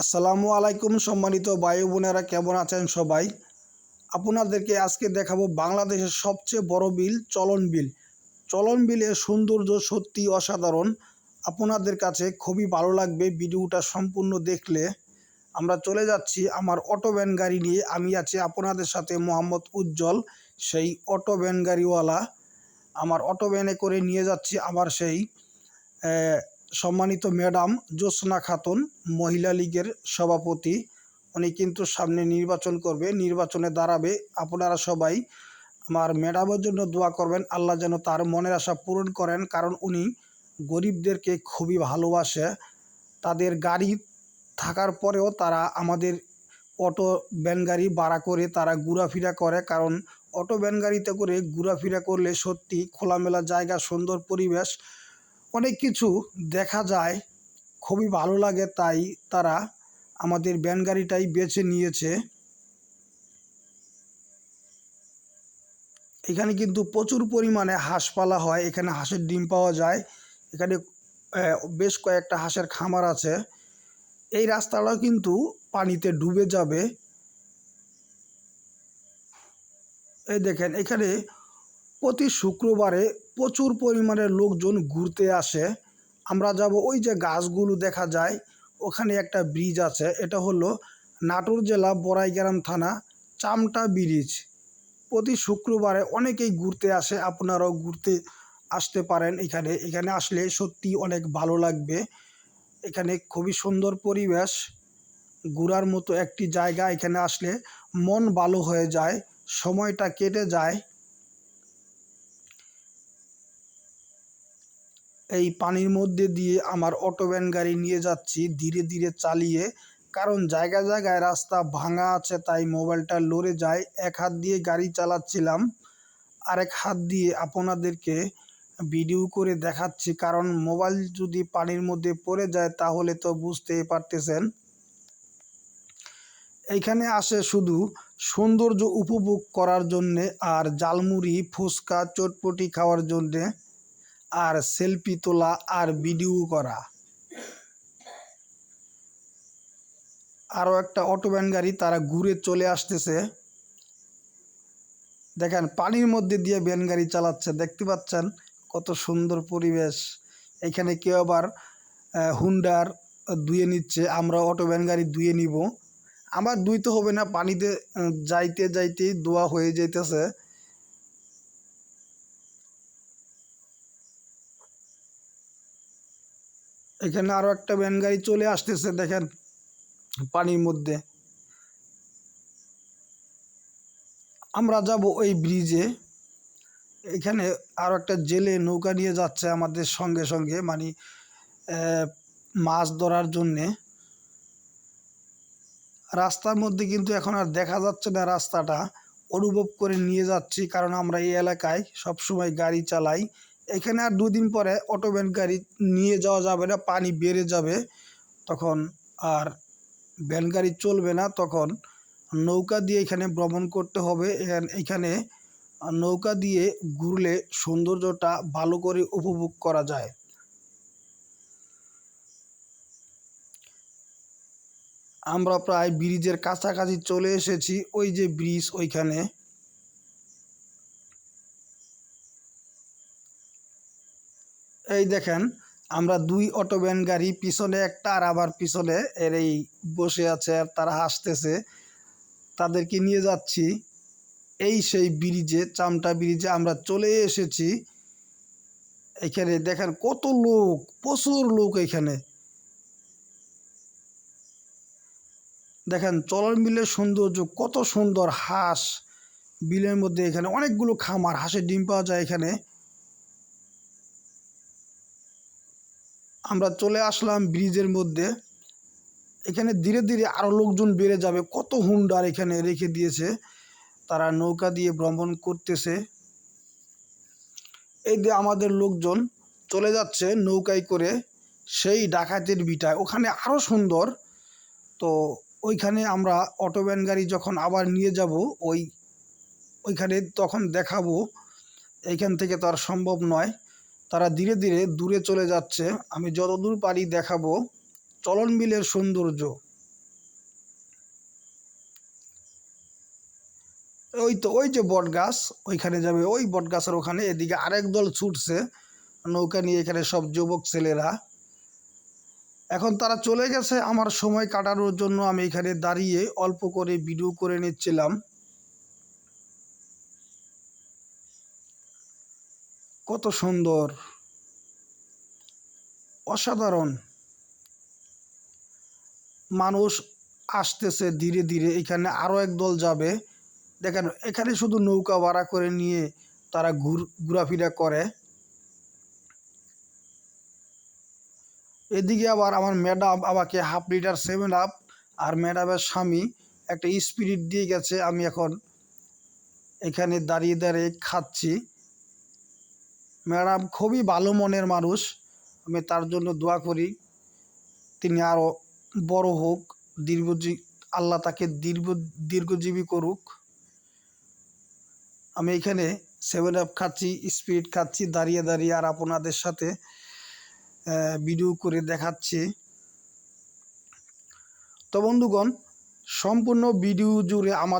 আসসালামু আলাইকুম সম্মানিত বায়ু বোনেরা, কেমন আছেন সবাই? আপনাদেরকে আজকে দেখাবো বাংলাদেশের সবচেয়ে বড় বিল, চলন বিল। চলন বিলের সৌন্দর্য সত্যি অসাধারণ। আপনাদের কাছে খুবই ভালো লাগবে ভিডিওটা সম্পূর্ণ দেখলে। আমরা চলে যাচ্ছি আমার অটো ভ্যান গাড়ি নিয়ে। আমি আছি আপনাদের সাথে মোহাম্মদ উজ্জ্বল, সেই অটো ভ্যান গাড়িওয়ালা। আমার অটো ভ্যানে করে নিয়ে যাচ্ছি আমার সেই সম্মানিত ম্যাডাম জ্যোৎস্না খাতুন, মহিলা লীগের সভাপতি। উনি কিন্তু সামনে নির্বাচন করবে, নির্বাচনে দাঁড়াবে। আপনারা সবাই আমার ম্যাডামের জন্য দোয়া করবেন, আল্লাহ যেন তার মনের আশা পূরণ করেন, কারণ উনি গরিবদেরকে খুবই ভালোবাসে। তাদের গাড়ি থাকার পরেও তারা আমাদের অটো ভ্যান গাড়ি ভাড়া করে তারা ঘোরাফেরা করে, কারণ অটো ভ্যান গাড়িতে করে ঘোরাফেরা করলে সত্যি খোলামেলা জায়গা, সুন্দর পরিবেশ। অনেক কিছু দেখা যায়, খুবই ভালো লাগে তাই তারা আমাদের ভ্যান গাড়িটাই বেছে নিয়েছে। এখানে কিন্তু প্রচুর পরিমাণে হাঁস পালা হয়, এখানে হাঁসের ডিম পাওয়া যায়, এখানে বেশ কয়েকটা হাঁসের খামার আছে। এই রাস্তাটা কিন্তু পানিতে ডুবে যাবে। এই দেখেন, এখানে প্রতি শুক্রবারে প্রচুর পরিমাণে লোকজন ঘুরতে আসে। আমরা যাব ওই যে গাছগুলো দেখা যায়, ওখানে একটা ব্রিজ আছে, এটা হলো নাটোর জেলা বড়াইগ্রাম থানা, চামটা ব্রিজ প্রতি শুক্রবারে অনেকেই ঘুরতে আসে, আপনারাও ঘুরতে আসতে পারেন এখানে। এখানে আসলে সত্যি অনেক ভালো লাগবে। এখানে খুবই সুন্দর পরিবেশ, ঘোরার মতো একটি জায়গা। এখানে আসলে মন ভালো হয়ে যায়, সময়টা কেটে যায়। এই পানির মধ্যে দিয়ে আমার অটো ভ্যান গাড়ি নিয়ে যাচ্ছি, ধীরে ধীরে চালিয়ে। কারণ জায়গায় জায়গায় রাস্তা ভাঙা আছে, তাই মোবাইলটা লড়ে যায়। এক হাত দিয়ে গাড়ি চালাচ্ছিলাম, আরেক হাত দিয়ে আপনাদেরকে ভিডিও করে দেখাচ্ছি। কারণ মোবাইল যদি পানির মধ্যে পড়ে যায়, তাহলে তো বুঝতেই পারতেছেন। এইখানে আসে শুধু সৌন্দর্য উপভোগ করার জন্যে আর জালমুড়ি ফুচকা, চটপটি খাওয়ার জন্যে। আর সেলফি তোলা আর ভিডিও করা। আরও একটা অটো ভ্যান গাড়ি তারা ঘুরে চলে আসতেছে। দেখেন, পানির মধ্যে দিয়ে ভ্যান গাড়ি চালাচ্ছে, দেখতে পাচ্ছেন কত সুন্দর পরিবেশ। এখানে কেউ আবার হুন্ডার ধুয়ে নিচ্ছে, আমরা অটো ভ্যান গাড়ি ধুয়ে নিব। আমার ধুইতে হবে না, পানিতে যাইতে যাইতেই ধোয়া হয়ে যাইতেছে। এখানে আরও একটা ভ্যান গাড়ি চলে আসতেছে, দেখেন, পানির মধ্যে। আমরা যাব ওই ব্রিজে এখানে আরও একটা জেলে নৌকা নিয়ে যাচ্ছে আমাদের সঙ্গে সঙ্গে মানে মাছ ধরার জন্যে। রাস্তার মধ্যে কিন্তু এখন আর দেখা যাচ্ছে না রাস্তাটা। অনুভব করে নিয়ে যাচ্ছি, কারণ আমরা এই এলাকায় সব সময় গাড়ি চালাই। এখানে আর দুদিন পরে অটো ভ্যান গাড়ি নিয়ে যাওয়া যাবে না, পানি বেড়ে যাবে। তখন আর ভ্যান গাড়ি চলবে না, তখন নৌকা দিয়ে এখানে ভ্রমণ করতে হবে। এখানে নৌকা দিয়ে ঘুরলে সৌন্দর্যটা ভালো করে উপভোগ করা যায়। আমরা প্রায় ব্রিজের কাছাকাছি চলে এসেছি। ওই যে ব্রিজ ওইখানে। এই দেখেন, আমরা দুই অটো ভ্যান গাড়ি, পিছনে একটা আর আবার পিছনে এর এই বসে আছে আর তারা হাসতেছে। তাদেরকে নিয়ে যাচ্ছি। এই সেই ব্রিজে চামটা ব্রিজে আমরা চলে এসেছি। এখানে দেখেন কত লোক, প্রচুর লোক এখানে। দেখেন চলন বিলের সৌন্দর্য, কত সুন্দর হাঁস। বিলের মধ্যে এখানে অনেকগুলো খামার, হাঁসের ডিম পাওয়া যায় এখানে। আমরা চলে আসলাম ব্রিজের মধ্যে। এখানে ধীরে ধীরে আরও লোকজন বেড়ে যাবে। কত হুন্ডার এখানে রেখে দিয়েছে। তারা নৌকা দিয়ে ভ্রমণ করতেছে। এই যে আমাদের লোকজন চলে যাচ্ছে নৌকায় করে সেই ডাকাতের বিটায়। ওখানে আরও সুন্দর। তো ওইখানে আমরা অটো ভ্যান গাড়ি যখন আবার নিয়ে যাব, ওই, ওইখানে তখন দেখাবো। এইখান থেকে তো আর সম্ভব নয়। তারা ধীরে ধীরে দূরে চলে যাচ্ছে। আমি যতদূর পারি দেখাবো। চলন বিলের সৌন্দর্য। ওই তো, ওই যে বট গাছ ওইখানে যাবে। ওই বট গাছের ওখানে এদিকে আরেক দল ছুটছে। নৌকা নিয়ে এখানে সব যুবক ছেলেরা। এখন তারা চলে গেছে। আমার সময় কাটানোর জন্য আমি এখানে দাঁড়িয়ে অল্প করে ভিডিও করে নিচ্ছিলাম। কত সুন্দর, অসাধারণ। মানুষ আসতেছে ধীরে ধীরে, এখানে আরও এক দল যাবে। দেখেন, এখানে শুধু নৌকা ভাড়া করে নিয়ে তারা ঘুর, ঘোরাফেরা করে। এদিকে আবার আমার ম্যাডাম আমাকে হাফ লিটার সেভেন আপ আর ম্যাডামের স্বামী একটা স্পিরিট দিয়ে গেছে, আমি এখন এখানে দাঁড়িয়ে দাঁড়িয়ে খাচ্ছি। ম্যাডাম খুবই ভালো মনের মানুষ। আমি তার জন্য দোয়া করি। তিনি আরও বড় হোক, দীর্ঘজী, আল্লাহ তাকে দীর্ঘ, দীর্ঘজীবী করুক। আমি এখানে সেভেন আপ খাচ্ছি স্পিড খাচ্ছি, দাঁড়িয়ে দাঁড়িয়ে আর আপনাদের সাথে ভিডিও করে দেখাচ্ছি। তো বন্ধুগণ, সম্পূর্ণ ভিডিও জুড়ে আমাদের